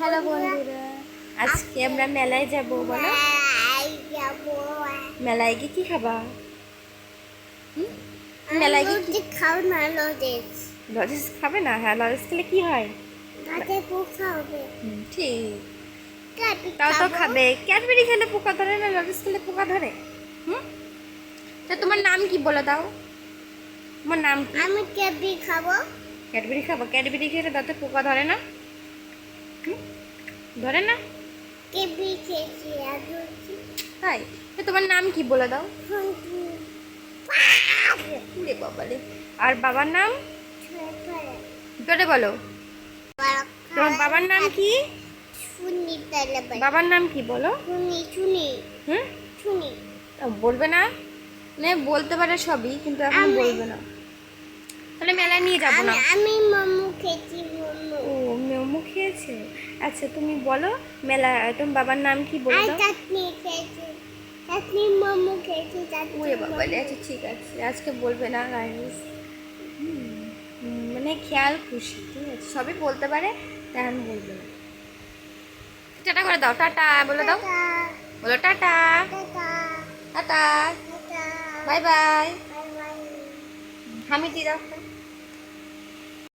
Hello বন্ধুরা আজকে আমরা মেলায় যাব বলো। মেলায় গিয়ে কি খাবা? হুম? মেলায় গিয়ে খাও না লজেস লজেস খাবে না? হ্যাঁ লজেস খেলে কি হয়? ঠিক। তাও তো খাবে। ক্যাডবেরি খেলে পোকা ধরে না লজেস খেলে পোকা ধরে? হুম? তা তোমার নাম কি বলে দাও? তোমার নাম কি? আমি খাব। ক্যাডবেরি খাব। ক্যাডবেরি খেলে দাঁতে পোকা ধরে না? ধরে না। তাই? তা তোমার নাম কি বলে দাও? রে বাবারে। আর বাবার নাম? জোরে বলো? তোমার বাবার নাম কি? বাবার নাম কি বলো? হুম? বলবে না? মানে বলতে পারে সবই কিন্তু এখন বলবে না। তাহলে মেলায় নিয়ে যাব না। আমি আমি মোমো খেয়েছি মোমো ও মেমু খেয়েছে আচ্ছা তুমি বলো মেলা তোমার বাবার নাম কি বলে চাটনি খেয়েছি। চাটনি মোমো খেয়েছি চাটনি ওরে বাবা আচ্ছা ঠিক আছে। আজকে বলবে না গাইস মানে খেয়াল খুশি ঠিক আছে। সবই বলতে পারে তেমন বলবে না। টাটা করে দাও টাটা বলে দাও। বলো টাটা। Tata, bye bye. হামি দিয়ে দাও।